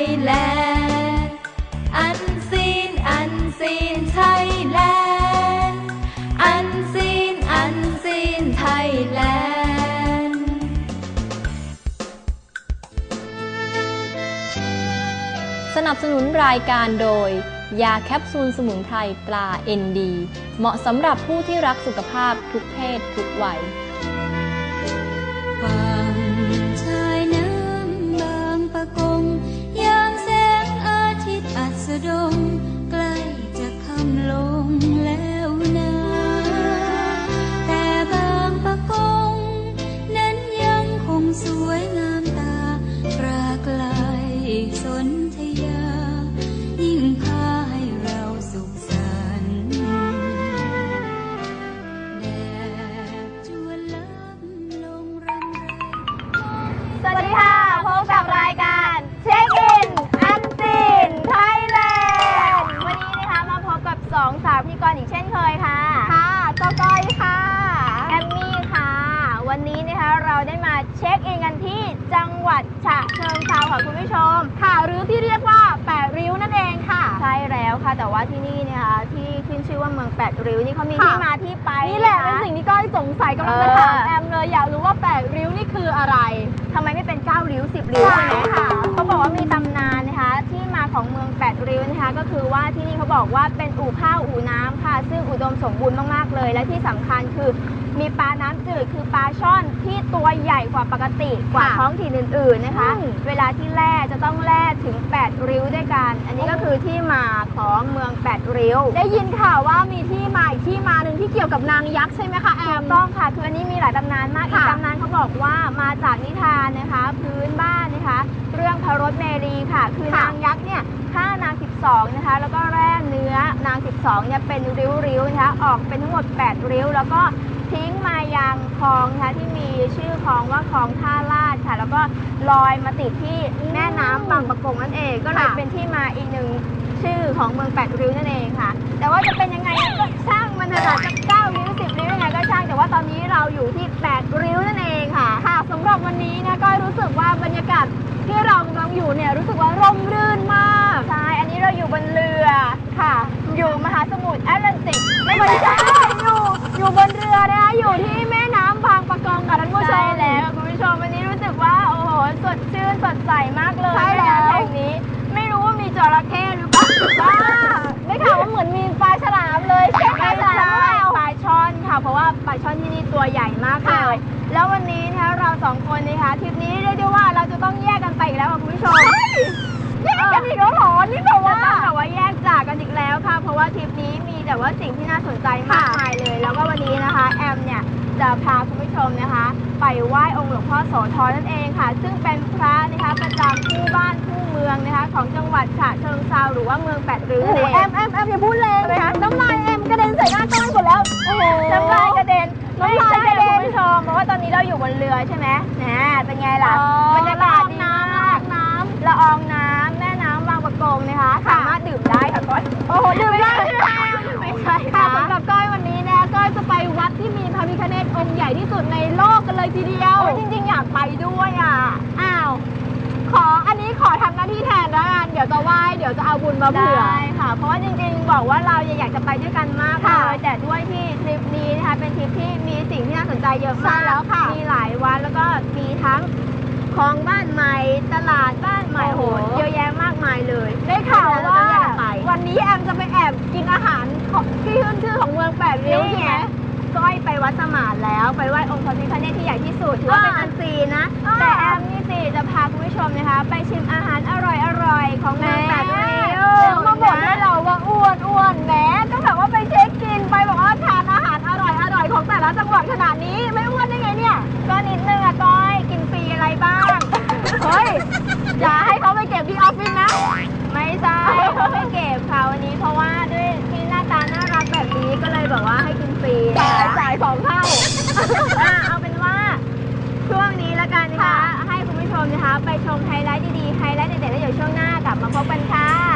ยแลนด์อันซีนอันซีนไทยแลนด์อันซีนอันซีนไทยแลนด์สนับสนุนรายการโดย ยาแคปซูลสมุนไพรปลา ND เหมาะสำหรับผู้ที่รักสุขภาพทุกเพศทุกวัย ดมใกล้จะค่ำลง องถิ่นอื่นๆนะคะอืมเวลาที่แล่จะต้องแล่ถึง 8 ริ้วด้วยกัน อันนี้ก็คือที่มาของเมืองแปดริ้ว ได้ยินข่าวว่ามีที่มาอีกที่มาหนึ่งที่เกี่ยวกับนางยักษ์ใช่ไหมคะแอถูมกต้องค่ะ คืออันนี้มีหลายตำนานมากอีกค่ะตำนานเขาบอกว่ามาจากนิทานนะคะ พื้นบ้านนะคะ เรื่องพระรถเมรีค่ะ คือค่ะนางยักษ์เนี่ยฆ่านาง 12 นะคะ แล้วก็แร่เนื้อนาง 12 เนี่ยเป็นริ้วๆนะคะ ออกเป็นทั้งหมด 8 ริ้ว แล้วก็ ทิ้งมายังคลองนะคะที่มีชื่อคลองว่าคลองท่าลาดค่ะ แล้วก็ลอยมาติดที่แม่น้ำบางประกงนั่นเอง ก็เลยค่ะ เป็นที่มาอีกหนึ่งชื่อของเมืองแปดริ้วนั่นเองค่ะ แต่ว่าจะเป็นยังไงก็ช่างมันเถอะค่ะจะเก้าริ้วสิบริ้วยังไงก็ช่างแต่ว่าตอนนี้เราอยู่ที่แปดริ้วนั่นเองค่ะ ค่ะสำหรับวันนี้นะก้อยรู้สึกว่าบรรยากาศที่เรากำลังอยู่เนี่ยรู้สึกว่าร่มรื่นมาก ใช่ อันนี้เราอยู่บนเรือค่ะ อยู่มหาสมุทรแอตแลนติกไม่ใช่ อยู่อยู่บนเรือนะคะอยู่ที่แม่น้ำบางปะกงค่ะท่านผู้ชใช่ม แล้วคุณผู้ชมวันนี้รู้สึกว่าโอ้โหสดชื่นสดใสมากเลยใช่แล้วแม่น้ำแห่งนี้ ไม่รู้ว่ามีจระเข้หรือเปล่าบ้าได้ข่าวว่าเหมือนมีปลาฉลามเลยใช่ไหมไม่ปลาใช่ฉลาม ปลาช่อนค่ะ เพราะว่าปลาช่อนที่นี่ตัวใหญ่มากเลค่ะ ยแล้ววันนี้นะคะเราสองคนนะคะทริปนี้เรียกได้ว่าเราจะต้องแยกกันไปอีกแล้วค่ะคุณผู้ชม แยกกันอีกแล้วเหรอนี่แบบจะว่าต้องแบบว่าแยกจากกันอีกแล้วค่ะ เพราะว่าทริปนี้มี แต่ว่าสิ่งที่น่าสนใจมากค่ะมายเลย แล้วก็วันนี้นะคะ แอมเนี่ยจะพาคุณผู้ชมนะคะ ไปไหว้องค์หลวงพ่อโสธรนั่นเองค่ะ ซึ่งเป็นพระนะคะประจำคู่บ้านคู่เมืองนะคะ ของจังหวัดฉะเชิงเทราหรือว่าเมืองแปดริ้วโอ้นั่นโหเองแอมแอมแอมอย่าพูดแรงเลยค่ะน้ำลายแอมกระเด็นใส่หน้าก้อยหมดแล้วโอ้โหน้ำลายกระเด็นน้ำลายกระเด็นไม่ใช่คุณผู้ชมเพราะว่าตอนนี้เราอยู่บนเรือใช่ไหมแหมเป็นไงล่ะอ๋อบรรยากาศดีน้ำมากน้ละอองน้ำแม่น้ำบางประกงนะคะค่ะสามารถดื่มได้ พระพิฆเนศองค์ใหญ่ที่สุดในโลกกันเลยทีเดียว โอ้ยจริงๆ อยากไปด้วยอะ อ้าว ขออันนี้ขอทำหน้าที่แทนแล้วกัน เดี๋ยวจะไหว้เดี๋ยวจะเอาบุญมาเผื่อได้ค่ะ เพราะว่าจริงๆ บอกว่าเราอยากจะไปด้วยกันมากเลค่ะยแต่ด้วยที่ทริปนี้นะคะเป็นทริปที่มีสิ่งที่น่าสนใจเยอะใช่มากแล้วค่ะ มีหลายวันแล้วก็มีทั้งคลองบ้านใหม่ตลาดบ้านใหม่โอ้โหโหเยอะแยะมากมายเลย ได้ข่าวว่าเรต้องแยกกันไปวันนี้แอมจะไปแอบกินอาหารของที่ขึ้นชื่อของเมืองแปดริ้วใช่ไหม ก้อยไปวัดสมานแล้ว ไปไหว้องค์พระพิฆเนศที่ใหญ่ที่สุดถือว่าเป็นอ่าอันซีนนะ อ่า แต่แอมนี่สิจะพาคุณผู้ชมนะคะ ไปชิมอาหารอร่อยๆของเมืองแปดริ้วเดี๋ยวมาบอกให้เราว่าอ้วนอ้วนแหมก็แบบว่าไปเช็คกินไปบอกว่าทานอาหารอร่อยอร่อยของแต่ละจังหวัดขนาดนี้ไม่อ้วนได้ไงเนี่ย ก็นิดนึงอะก้อยกินฟรีอะไรบ้างเฮ้ยอย่าให้เขาไปเก็บที่ออฟฟิศนะ ไม่ใช่เขาไม่เก็บค่ะวันนี้เพราะว่าด้วยที่หน้าตาน่ารักแบบนี้ก็เลยแบบว่าให้กิน ฟรีจ่ายจ่ายสองเท่าอะเอาเป็นว่า ช่วงนี้ละกันนะคะ ให้คุณผู้ชมนะคะ ไปชมไฮไลท์ดีๆ ไฮไลท์เด็ดๆแล้วเดี๋ยวช่วงหน้ากลับมาพบกันค่ะ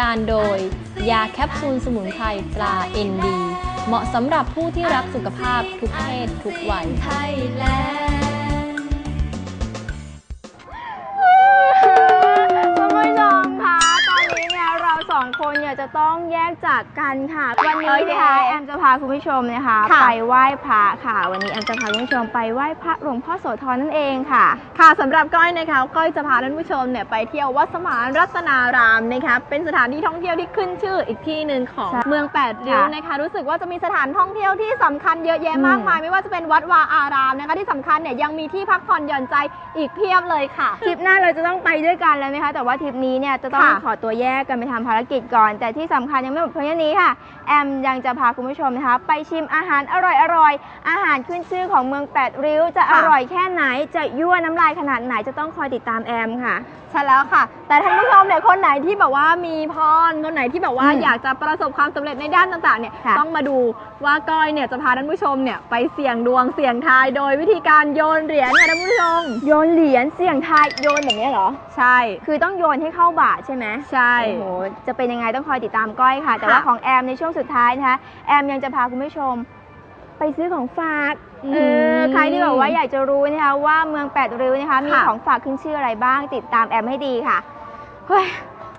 การโดย ยาแคปซูลสมุนไพรตรา ND เหมาะสำหรับผู้ที่รักสุขภาพทุกเพศทุกวัย องคนเนี่ยจะต้องแยกจากกันค่ะ วันนี้นะคะแอมจะพาคุณผู้ชมนะคะค่ะไปไหว้พระค่ะ วันนี้แอมจะพาคุณผู้ชมไปไหว้พระหลวงพ่อโสธรนั่นเองค่ะ ค่ะสำหรับก้อยนะคะก้อยจะพาท่านผู้ชมเนี่ยไปเที่ยววัดสมานรัตนารามนะคะเป็นสถานที่ท่องเที่ยวที่ขึ้นชื่ออีกที่หนึ่งของใช่เมืองแปดริ้วค่ะนะคะ รู้สึกว่าจะมีสถานท่องเที่ยวที่สำคัญเยอะแยะมากมาย ไม่ว่าจะเป็นวัดวาอารามนะคะ ที่สำคัญเนี่ยยังมีที่พักผ่อนหย่อนใจอีกเพียบเลยค่ะทริปหน้าเราจะต้องไปด้วยกันแล้วไหมคะแต่ว่าทริปนี้เนี่ยจะต้องค่ะขอตัวแยกกันไปทำภารกิจก่อน แต่ที่สำคัญยังไม่หมดเพียงเท่านี้ค่ะ แอมยังจะพาคุณผู้ชมนะคะ ไปชิมอาหารอร่อยๆอาหารขึ้นชื่อของเมืองแปดริ้ว จะอร่อยแค่ไหนจะยั่วน้ำลายขนาดไหนจะต้องคอยติดตามแอมค่ะใช่แล้วค่ะ แต่ท่านผู้ชมเนี่ยคนไหนที่แบบว่ามีพรคนไหนที่แบบว่าอืมอยากจะประสบความสำเร็จในด้านต่างๆเนี่ยค่ะต้องมาดูว่าก้อยเนี่ยจะพาท่านผู้ชมเนี่ยไปเสี่ยงดวงเสี่ยงทายโดยวิธีการโยนเหรียญค่ะท่านผู้ชม โยนเหรียญเสี่ยงทายโยนแบบนี้เหรอ ใช่ คือต้องโยนให้เข้าบาทใช่ไหมใช่โอ้โหจะเป็นยังไงต้องคอยติดตามก้อยค่ะ แต่ว่าค่ะของแอมในช่วงสุดท้ายนะคะ แอมยังจะพาคุณผู้ชม ไปซื้อของฝากอืมเออใครที่แบบว่าอยากจะรู้นะคะว่าเมืองแปดริ้วนะคะ มีค่ะของฝากขึ้นชื่ออะไรบ้าง ติดตามแอมให้ดีค่ะเฮ้ย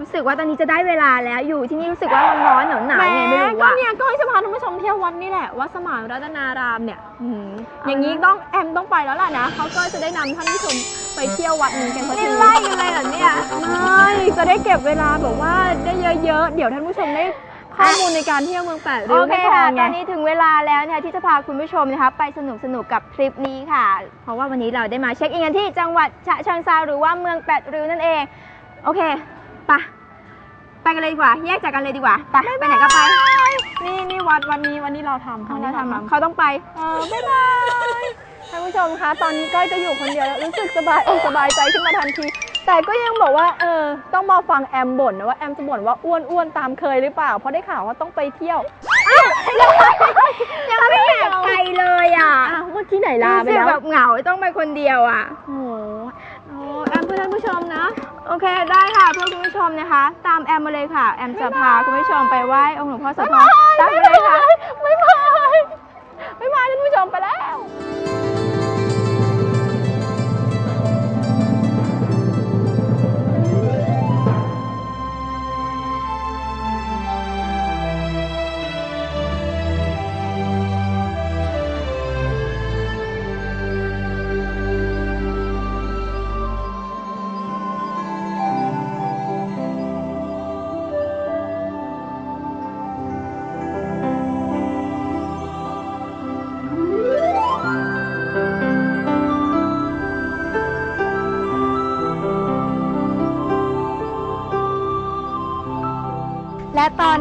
รู้สึกว่าตอนนี้จะได้เวลาแล้วอยู่ที่นี่รู้สึกว่าร้อนๆหนาวๆไงไม่รู้ก็ว่าเนี่ยก้อยจะพาท่านผู้ชมเที่ยววัดนี่แหละวัดสมานรัตนารามเนี่ยอืมเอาอย่างนี้ต้องแอมต้องไปแล้วล่ะนะเขาก็จะได้นำท่านผู้ชมไปเที่ยววัดนี้กันสักที นี่ไล่กันเลยเหรอเนี่ยไม่จะได้เก็บเวลาแบบว่าได้เยอะๆ เดี๋ยวท่านผู้ชมได้ข้อมูลในการเที่ยวเมืองแปดริ้โอวเคไม่พอค่ะไงตอนนี้ถึงเวลาแล้วเนี่ยที่จะพาคุณผู้ชมนะคะไปสนุกสนุกกับทริปนี้ค่ะ เพราะว่าวันนี้เราได้มาเช็คอินกันที่จังหวัดฉะเชิงเซาหรือว่าเมืองแปดริ้วนั่นเอง โอเคไปะ ไปกันเลยดีกว่าแยกจากกันเลยดีกว่าไปไปไหนก็ไปนี่นี่วัดวันนี้วันนี้เราทำเขาวันนี้ทำทำเขาต้องไปเออบ๊ายบายท่านผู้ชมคะ ตอนนี้ก้อยจะอยู่คนเดียวแล้วรู้สึกสบายอกสบายใจขึ้นมาทันทีแต่ก็ยังบอกว่าเออต้องมาฟังแอมบ่นนะว่าแอมจะบ่นว่าอ้วนอ้วนๆตามเคยหรือเปล่า เพราะได้ข่าวว่าต้องไปเที่ยวยังไม่อยากไปเลยอะอ้าวเมื่อกี้ไหนลาไปรู้สึกแล้วแบบเหงาต้องไปคนเดียวอะโอ้โหโอ้แอมเพื่อท่านผู้ชมนะ โอเคได้ค่ะเพื่อคุณผู้ชมนะคะ ตามแอมมาเลยค่ะ แอมจะพาคุณผู้ชมไปไหว้องค์หลวงพ่อโสธรตามไปเลยค่ะไม่พายไม่พายท่านผู้ชมไปแล้ว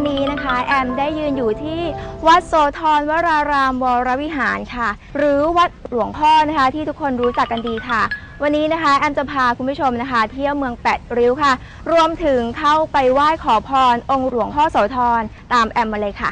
วันนี้นะคะ แอมได้ยืนอยู่ที่วัดโสธรวรารามวรวิหารค่ะ หรือวัดหลวงพ่อนะคะ ที่ทุกคนรู้จักกันดีค่ะ วันนี้นะคะ แอมจะพาคุณผู้ชมนะคะ เที่ยวเมืองแปดริ้วค่ะ รวมถึงเข้าไปไหว้ขอพรองค์หลวงพ่อโสธรตามแอมมาเลยค่ะ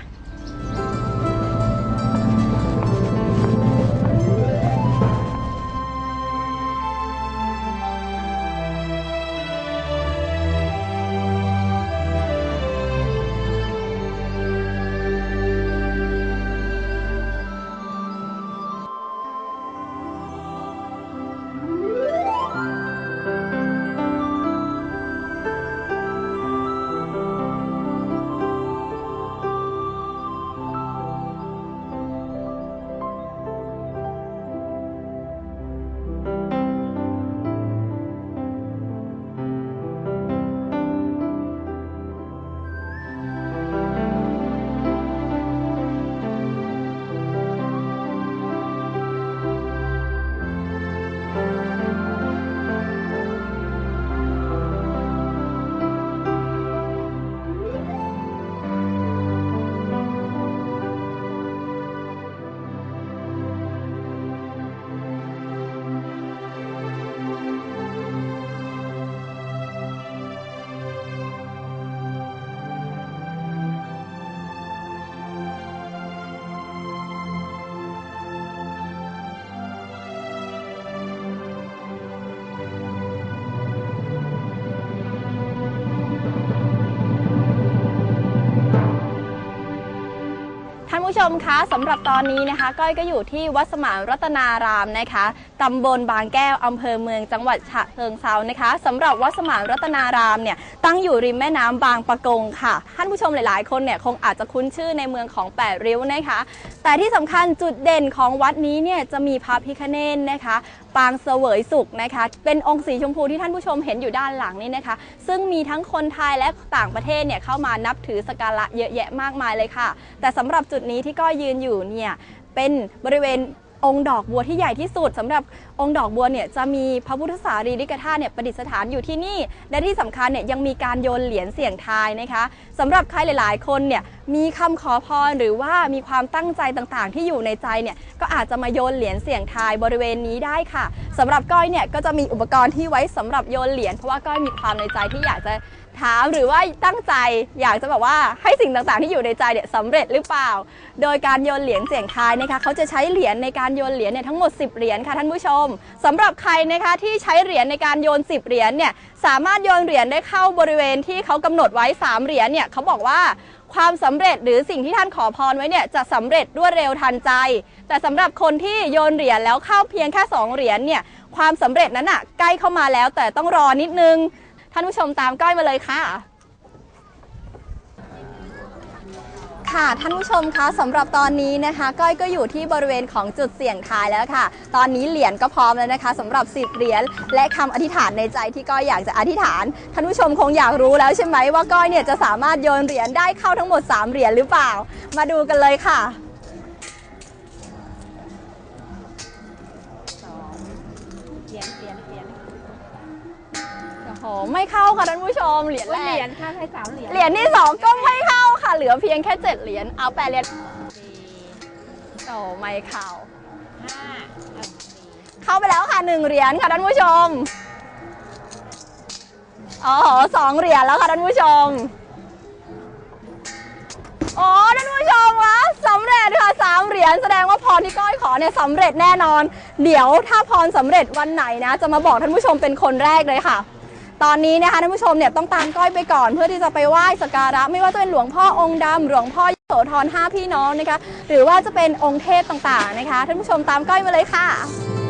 ผู้ชมคะสำหรับตอนนี้นะคะ ก้อยก็อยู่ที่วัดสมานรัตนารามนะคะ ตำบลบางแก้วอำเภอเมืองจังหวัดฉะเชิงเซานะคะสำหรับวัดสมานรัตนารามเนี่ยตั้งอยู่ริมแม่น้ำบางปะกงค่ะ ท่านผู้ชมหลาย ๆ คนเนี่ยคงอาจจะคุ้นชื่อในเมืองของแปดริ้วนะคะ แต่ที่สำคัญจุดเด่นของวัดนี้เนี่ยจะมีพระพิคเนนนะคะปางเสวยสุขนะคะ เป็นองค์สีชมพูที่ท่านผู้ชมเห็นอยู่ด้านหลังนี่นะคะ ซึ่งมีทั้งคนไทยและต่างประเทศเนี่ยเข้ามานับถือสกการะเยอะแยะมากมายเลยค่ะ แต่สำหรับจุดนี้ที่ก้อยยืนอยู่เนี่ยเป็นบริเวณ องค์ดอกบัวที่ใหญ่ที่สุดสำหรับองค์ดอกบัวเนี่ยจะมีพระพุทธสารีริกธาตุเนี่ยประดิษฐานอยู่ที่นี่ และที่สำคัญเนี่ยยังมีการโยนเหรียญเสี่ยงทายนะคะสำหรับใครหลาย ๆ คนเนี่ยมีคำขอพรหรือว่ามีความตั้งใจต่างๆ ที่อยู่ในใจเนี่ยก็อาจจะมาโยนเหรียญเสี่ยงทายบริเวณนี้ได้ค่ะสำหรับก้อยเนี่ยก็จะมีอุปกรณ์ที่ไว้สำหรับโยนเหรียญเพราะว่าก้อยมีความในใจที่อยากจะ ถามหรือว่าตั้งใจอยากจะแบบว่าให้สิ่งต่างๆที่อยู่ในใจเนี่ยสำเร็จหรือเปล่า โดยการโยนเหรียญเสี่ยงทายนะคะเขาจะใช้เหรียญในการโยนเหรียญเนี่ยทั้งหมด 10 เหรียญค่ะท่านผู้ชมสำหรับใครนะคะที่ใช้เหรียญในการโยน 10 เหรียญเนี่ยสามารถโยนเหรียญได้เข้าบริเวณที่เขากำหนดไว้ 3 เหรียญเนี่ยเขาบอกว่าความสำเร็จหรือสิ่งที่ท่านขอพรไว้เนี่ยจะสำเร็จรวดเร็วทันใจ แต่สำหรับคนที่โยนเหรียญแล้วเข้าเพียงแค่สองเหรียญเนี่ยความสำเร็จนั้นอะใกล้เข้ามาแล้วแต่ต้องรอนิดนึง ท่านผู้ชมตามก้อยมาเลยค่ะ ค่ะท่านผู้ชมคะสำหรับตอนนี้นะคะ ก้อยก็อยู่ที่บริเวณของจุดเสี่ยงทายแล้วค่ะ ตอนนี้เหรียญก็พร้อมแล้วนะคะสำหรับ10เหรียญและคำอธิษฐานในใจที่ก้อยอยากจะอธิษฐาน ท่านผู้ชมคงอยากรู้แล้วใช่ไหมว่าก้อยเนี่ยจะสามารถโยนเหรียญได้เข้าทั้งหมด 3 เหรียญหรือเปล่า มาดูกันเลยค่ะ โอ้โหไม่เข้าค่ะท่านผู้ชมเหรียญแรกเหรียญค่ะใช้สามเหรียญเหรียญที่สองก็ไม่เข้าค่ะ เหลือเพียงแค่เจ็ดเหรียญเอาแปดเหรียญโอ้ไม่เข้าเข้าไปแล้วค่ะหนึ่งเหรียญค่ะท่านผู้ชม อ๋อสองเหรียญแล้วค่ะท่านผู้ชมอ๋อท่านผู้ชมคะสำเร็จค่ะสามเหรียญแสดงว่าพรที่ก้อยขอเนี่ยสำเร็จแน่นอน เดี๋ยวถ้าพรสำเร็จวันไหนนะ จะมาบอกท่านผู้ชมเป็นคนแรกเลยค่ะ ตอนนี้นะคะท่านผู้ชมเนี่ยต้องตามก้อยไปก่อนเพื่อที่จะไปไหว้สักการะ ไม่ว่าจะเป็นหลวงพ่อองค์ดำหลวงพ่อยโสธรห้าพี่น้องนะคะ หรือว่าจะเป็นองค์เทพต่างๆนะคะท่านผู้ชมตามก้อยมาเลยค่ะ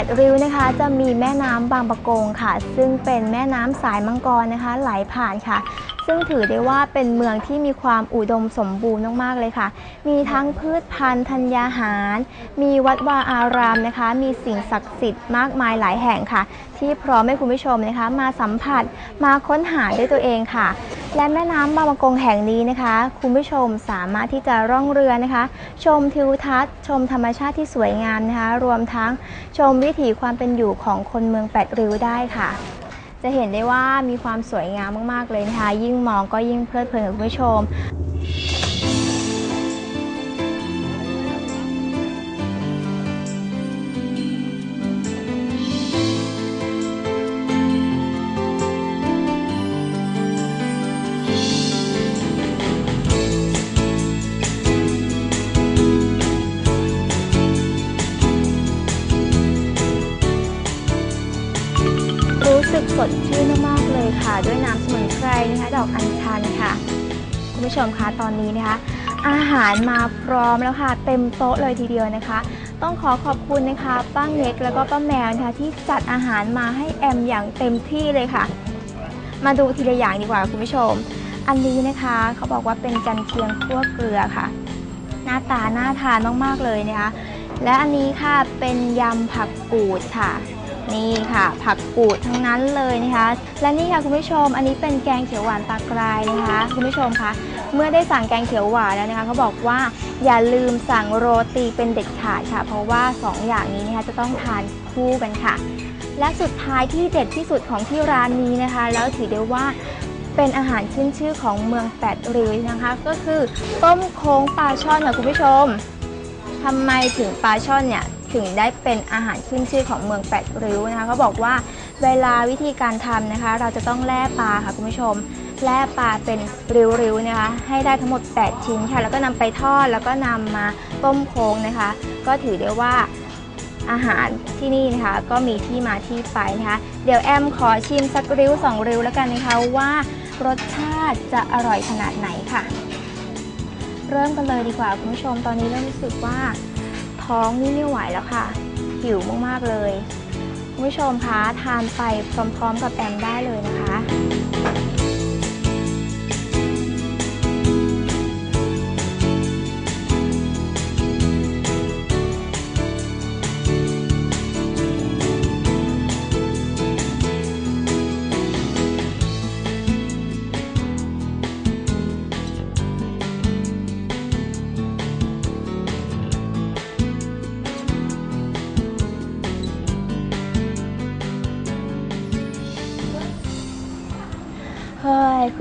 เมือริ้วนะคะ จะมีแม่น้ำบางปะกงค่ะ ซึ่งเป็นแม่น้ำสายมังกรนะคะ ไหลผ่านค่ะ ซึ่งถือได้ว่าเป็นเมืองที่มีความอุดมสมบูรณ์มากๆเลยค่ะ มีทั้งพืชพันธุ์ธัญญาหาร มีวัดวาอารามนะคะ มีสิ่งศักดิ์สิทธิ์มากมายหลายแห่งค่ะ ที่พร้อมให้คุณผู้ชมนะคะ มาสัมผัสมาค้นหาด้วยตัวเองค่ะ และแม่น้ำบางปะกงแห่งนี้นะคะ คุณผู้ชมสามารถที่จะร่องเรือนะคะ ชมทิวทัศน์ ชมธรรมชาติที่สวยงามนะคะ รวมทั้งชมวิถีความเป็นอยู่ของคนเมืองแปดริ้วได้ค่ะ จะเห็นได้ว่ามีความสวยงามมาก ๆ เลยนะคะ ยิ่งมองก็ยิ่งเพลิดเพลินกับคุณผู้ชม วยน้ำสมุนไพรนะคะดอกอัญชันค่ะ คุณผู้ชมคะตอนนี้นะคะ อาหารมาพร้อมแล้วค่ะเต็มโต๊ะเลยทีเดียวนะคะ ต้องขอขอบคุณนะคะป้าเง็กแล้วก็ป้าแมวนะคะที่จัดอาหารมาให้แอมอย่างเต็มที่เลยค่ะ มาดูทีละอย่างดีกว่าคุณผู้ชม อันนี้นะคะเขาบอกว่าเป็นกันเชียงคั่วเกลือค่ะ หน้าตาน่าทานมากๆเลยนะคะและอันนี้ค่ะเป็นยำผักกูดค่ะ นี่ค่ะ ผักกูดทั้งนั้นเลยนะคะ และนี่ค่ะคุณผู้ชม อันนี้เป็นแกงเขียวหวานปลากรายนะคะ คุณผู้ชมคะเมื่อได้สั่งแกงเขียวหวานแล้วนะคะเขาบอกว่าอย่าลืมสั่งโรตีเป็นเด็ดขาดค่ะ เพราะว่าสองอย่างนี้นะคะจะต้องทานคู่กันค่ะ และสุดท้ายที่เด็ดที่สุดของที่ร้านนี้นะคะ แล้วถือได้ว่าเป็นอาหารขึ้นชื่อของเมืองแปดริ้วนะคะ ก็คือต้มโค้งปลาช่อนค่ะคุณผู้ชมทำไมถึงปลาช่อนเนี่ย ถึงได้เป็นอาหารขึ้นชื่อของเมืองแปดริ้วนะคะเขาบอกว่าเวลาวิธีการทำนะคะ เราจะต้องแล่ปลาค่ะคุณผู้ชมแล่ปลาเป็นริ้วๆนะคะ ให้ได้ทั้งหมด 8 ชิ้นค่ะ แล้วก็นำไปทอดแล้วก็นำมาต้มโค้งนะคะ ก็ถือได้ว่าอาหารที่นี่นะคะก็มีที่มาที่ไปนะคะ เดี๋ยวแอมขอชิมสักริ้วสองริ้วแล้วกันนะคะว่ารสชาติจะอร่อยขนาดไหนค่ะ เริ่มกันเลยดีกว่าคุณผู้ชมตอนนี้เริ่มรู้สึกว่า ท้องนี่ไม่ไหวแล้วค่ะ หิวมากๆเลย คุณผู้ชมคะทานไปพร้อมๆกับแอมได้เลยนะคะ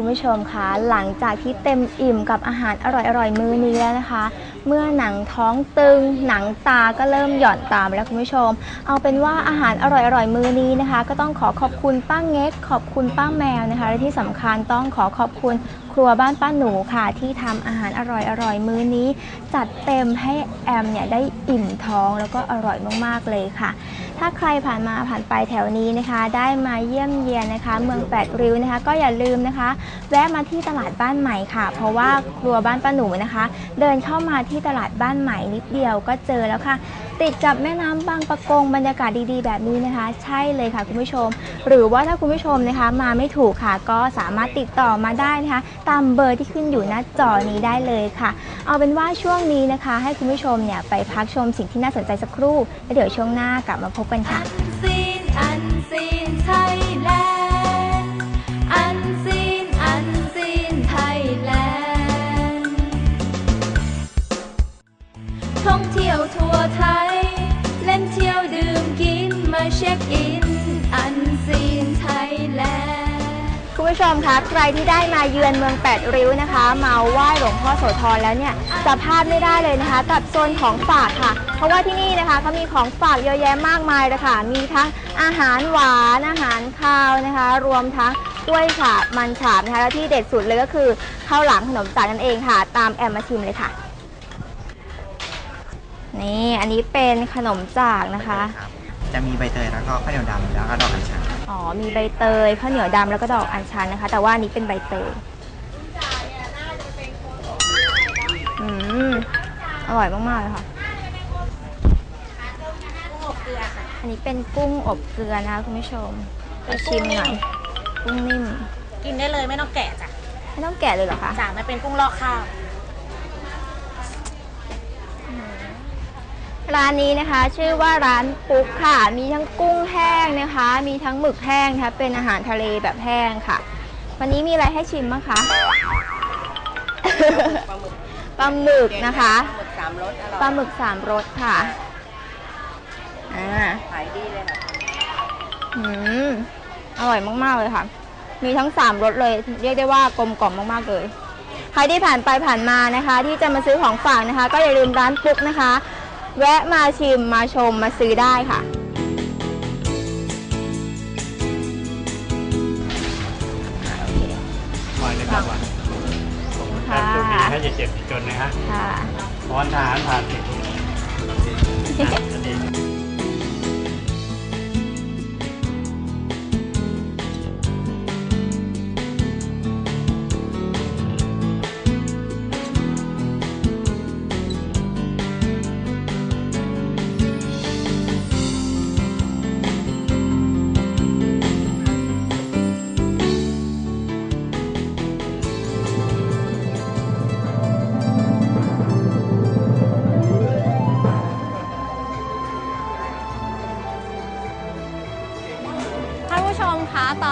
ผู้ชมคะหลังจากที่เต็มอิ่มกับอาหารอร่อยๆมื้อนี้แล้วนะคะ เมื่อหนังท้องตึง หนังตาก็เริ่มหย่อนตามแล้วคุณผู้ชม เอาเป็นว่าอาหารอร่อยๆมื้อนี้นะคะ ก็ต้องขอขอบคุณป้าเง็ก ขอบคุณป้าแมวนะคะ และที่สำคัญต้องขอขอบคุณครัวบ้านป้าหนูค่ะ ที่ทำอาหารอร่อยๆมื้อนี้ จัดเต็มให้แอมเนี่ยได้อิ่มท้องแล้วก็อร่อยมากๆเลยค่ะ ถ้าใครผ่านมาผ่านไปแถวนี้นะคะ ได้มาเยี่ยมเยียนนะคะ เมืองแปดริ้วนะคะ ก็อย่าลืมนะคะ แวะมาที่ตลาดบ้านใหม่ค่ะ เพราะว่าครัวบ้านป้าหนูนะคะ เดินเข้ามาที่ตลาดบ้านใหม่นิดเดียวก็เจอแล้วค่ะ ติดกับแม่น้ำบางปะกงบรรยากาศดีๆ แบบนี้นะคะ ใช่เลยค่ะคุณผู้ชม หรือว่าถ้าคุณผู้ชมนะคะมาไม่ถูกค่ะ ก็สามารถติดต่อมาได้นะคะ ตามเบอร์ที่ขึ้นอยู่หน้าจอนี้ได้เลยค่ะ เอาเป็นว่าช่วงนี้นะคะ ให้คุณผู้ชมเนี่ยไปพักชมสิ่งที่น่าสนใจสักครู่แล้วเดี๋ยวช่วงหน้ากลับมาพบกันค่ะ ผู้ชมคะใครที่ได้มาเยือนเมืองแปดริ้วนะคะ มาไหว้หลวงพ่อโสธรแล้วเนี่ยจะพลาดไม่ได้เลยนะคะ กับโซนของฝากค่ะ เพราะว่าที่นี่นะคะเขามีของฝากเยอะแยะมากมายเลยค่ะ มีทั้งอาหารหวานอาหารคาวนะคะ รวมทั้งกล้วยฉาบมันฉาบนะคะแล้วที่เด็ดสุดเลยก็คือข้าวหลามขนมจากนั่นเองค่ะ ตามแอมมาชิมเลยค่ะนี่อันนี้เป็นขนมจากนะคะ จะมีใบเตยแล้วก็ข้าวเหนียวดำแล้วก็ดอกอัญชัน อ๋อ มีใบเตยข้าวเหนียวดำแล้วก็ดอกอัญชันนะคะ แต่ว่าอันนี้เป็นใบเตยอืมอร่อยมากๆเลยค่ะ อันนี้เป็นกุ้งอบเกลือนะคะคุณผู้ชมไปชิมหน่อยกุ้งนิ่ม กินได้เลยไม่ต้องแกะจ้ะ ไม่ต้องแกะเลยเหรอคะจ่ามันเป็นกุ้งลอกข้าว ร้านนี้นะคะ ชื่อว่าร้านปุ๊กค่ะ มีทั้งกุ้งแห้งนะคะ มีทั้งหมึกแห้งนะคะเป็นอาหารทะเลแบบแห้งค่ะ วันนี้มีอะไรให้ชิมบ้างคะปลาหมึกนะคะปลาหมึกสามรสค่ะอ่าขายดีเลยค่ะอืมอร่อยมากๆเลยค่ะ มีทั้งสามรสเลย เรียกได้ว่ากลมกล่อมมากๆเลย ใครที่ผ่านไปผ่านมานะคะ ที่จะมาซื้อของฝากนะคะ ก็อย่าลืมร้านปุ๊กนะคะ แวะมาชิมมาชมมาซื้อได้ค่ะวันเลยครับวันแทบจะมีให้เจ็บๆจนนะฮะค่ะ พรทหารผ่านศึก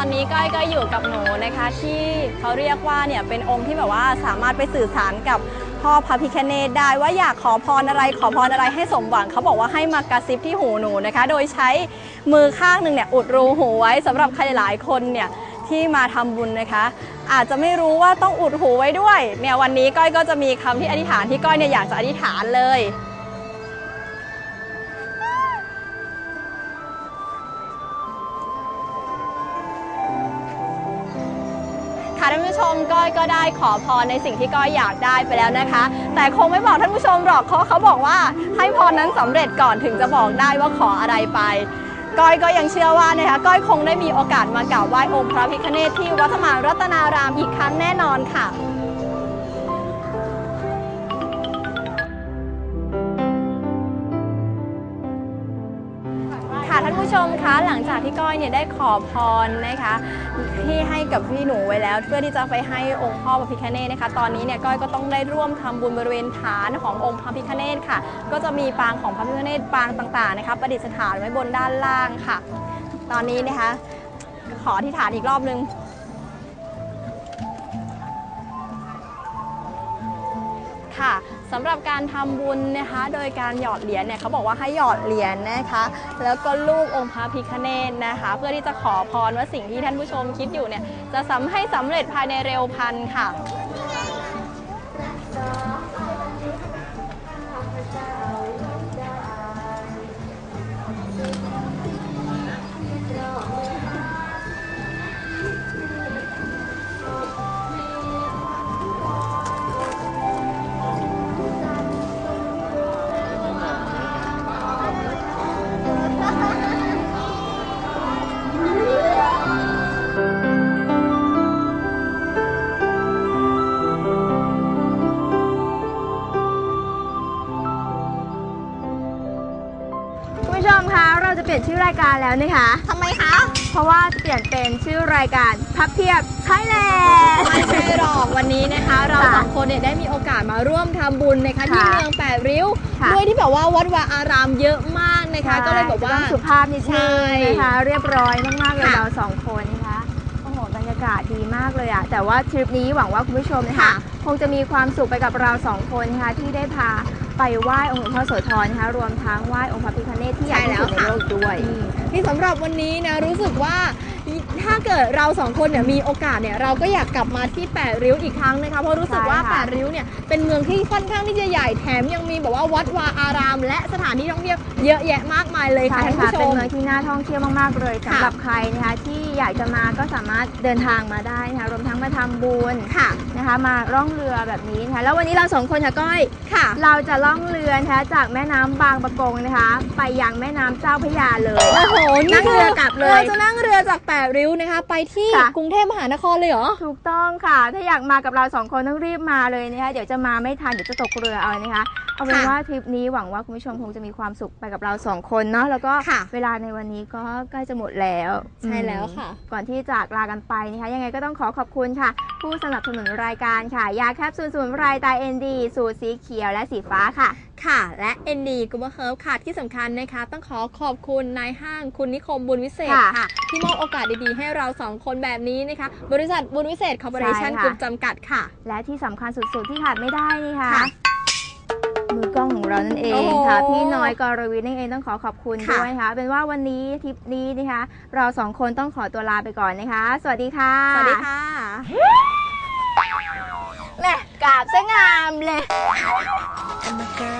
อันนี้ก้อยก็อยู่กับหนูนะคะ ที่เขาเรียกว่าเนี่ยเป็นองค์ที่แบบว่าสามารถไปสื่อสารกับพ่อพระพิคเนตได้ว่าอยากขอพรอะไรขอพรอะไรให้สมหวังเขาบอกว่าให้มากระซิบที่หูหนูนะคะ โดยใช้มือข้างหนึ่งเนี่ยอุดรูหูไว้สำหรับใครหลายคนเนี่ยที่มาทำบุญนะคะ อาจจะไม่รู้ว่าต้องอุดหูไว้ด้วยเนี่ยวันนี้ก้อยก็จะมีคำที่อธิษฐานที่ก้อยเนี่ยอยากจะอธิษฐานเลย ก็ได้ขอพรในสิ่งที่ก้อยอยากได้ไปแล้วนะคะ แต่คงไม่บอกท่านผู้ชมหรอกเพราะเขาบอกว่าให้พรนั้นสำเร็จก่อนถึงจะบอกได้ว่าขออะไรไปก้อยก็ยังเชื่อว่านะคะก้อยคงได้มีโอกาสมากราบไหว้องค์พระพิฆเนศที่วัดสมานรัตนารามอีกครั้งแน่นอนค่ะ หลังจากที่ก้อยเนี่ยได้ขอพรนะคะที่ให้กับพี่หนูไว้แล้ว เพื่อที่จะไปให้องค์พ่อพระพิฆเนศนะคะ ตอนนี้เนี่ยก้อยก็ต้องได้ร่วมทำบุญบริเวณฐานขององค์พระพิฆเนศค่ะ ก็จะมีปางของพระพิฆเนศปางต่างๆนะคะ ประดิษฐานไว้บนด้านล่างค่ะ ตอนนี้นะคะ ขอที่ฐานอีกรอบนึงค่ะ สำหรับการทำบุญนะคะ โดยการหยอดเหรียญเนี่ยเขาบอกว่าให้หยอดเหรียญนะคะ แล้วก็ลูกองค์พระพิคเนศนะคะ เพื่อที่จะขอพรว่าสิ่งที่ท่านผู้ชมคิดอยู่เนี่ยจะสำให้สำเร็จภายในเร็วพันค่ะายการแล้วนะคะ ทำไมคะเพราะว่าจะเปลี่ยนเป็นชื่อรายการพับเพียบไทยแลนด์ ไม่ใช่หรอกวันนี้นะคะ เราค่ะสองคนเนี่ยได้มีโอกาสมาร่วมทำบุญนะคะที่ค่ะเมืองแปดริ้วค่ะ ด้วยที่แบบว่าวัดวาอารามเยอะมากนะคะ ก็เลยแบบว่า ต้องสุภาพนิดนึงนะคะ เรียบร้อยมากๆเลยค่ะ เราสองคนนะคะโอ้โหบรรยากาศดีมากเลยอะแต่ว่าทริปนี้หวังว่าคุณผู้ชมนะคะค่ะคงจะมีความสุขไปกับเราสองคนนะคะที่ได้พา ไปไหว้องค์หลวงพ่อโสธรนะคะรวมทั้งไหว้องค์พระพิฆเนศที่ใหญ่ที่สุดในโลกด้วยที่สำหรับวันนี้นะรู้สึกว่า ถ้าเกิดเราสองคนเนี่ยมีโอกาสเนี่ยเราก็อยากกลับมาที่แปดริ้วอีกครั้งนะคะเพราะรู้สึกว่าใช่ค่ะแปดริ้วเนี่ยเป็นเมืองที่ค่อนข้างที่จะใหญ่แถมยังมีแบบว่าวัดวาอาราม และสถานที่ท่องเที่ยวเยอะแยะมากมายเลยค่ะใช่ท่านค่ะผู้ชเป็นมเมืองที่น่าท่องเที่ยวมากๆเลยค่ะสำหรับใครนะคะที่อยากจะมาก็สามารถเดินทางมาได้นะคะรวมทั้งมาทำบุญค่ะนะคะ มาล่องเรือแบบนี้นะคะแล้ววันนี้เราสองคนค่ะก้อยค่ะ เราจะล่องเรือนะคะจากแม่น้ำบางปะกงนะคะ ไปยังแม่น้ำเจ้าพระยาเลยโอ้โหนั่งเรือกลับเลยเราจะนั่งเรือจากแปดริ้วนะคะ ไปที่ค่ะ กรุงเทพมหานครเลยเหรอ ถูกต้องค่ะ ถ้าอยากมากับเราสองคนต้องรีบมาเลยนะคะ เดี๋ยวจะมาไม่ทันเดี๋ยวจะตกเรือเอานะคะ เอาเป็นค่ะว่าทริปนี้หวังว่าคุณผู้ชมคงจะมีความสุขไปกับเราสองคนเนาะ แล้วก็ค่ะ เวลาในวันนี้ก็ใกล้จะหมดแล้วใช่แล้วค่ะอืมก่อนที่จากลากันไปนะคะ ยังไงก็ต้องขอขอบคุณค่ะ ผู้สนับสนุนรายการค่ะ ยาแคปซูลสมุนไพรตาเอ็นดี สูตรสีเขียวและสีฟ้าค่ะ ค่ะ และ ND g o o g l e Herb ค่ะ ที่สำคัญนะคะ ต้องขอขอบคุณนายห้างคุณนิคมบุญวิเศษค่ะค่ะ ที่มอบโอกาสดีๆ ให้เราสองคนแบบนี้นะคะ บริษัทบุญวิเศษคอร์ปอเรชั่นใช่ค่ะกลุ่มจำกัดค่ะ และที่สำคัญสุดๆที่ขาดไม่ได้นี่ค่ะค่ะมือกล้องของเรานั่นเอโอ้งโหค่ะพี่น้อยกรวิทย์นั่นเองต้องขอขอบคุณค่ะด้วยนะคะเป็นว่าวันนี้ทริปนี้นะคะ เราสองคนต้องขอตัวลาไปก่อนนะคะ สวัสดีค่ะสวัสดีค่ะแม่กราบซะงามเลยบ๊ายบาย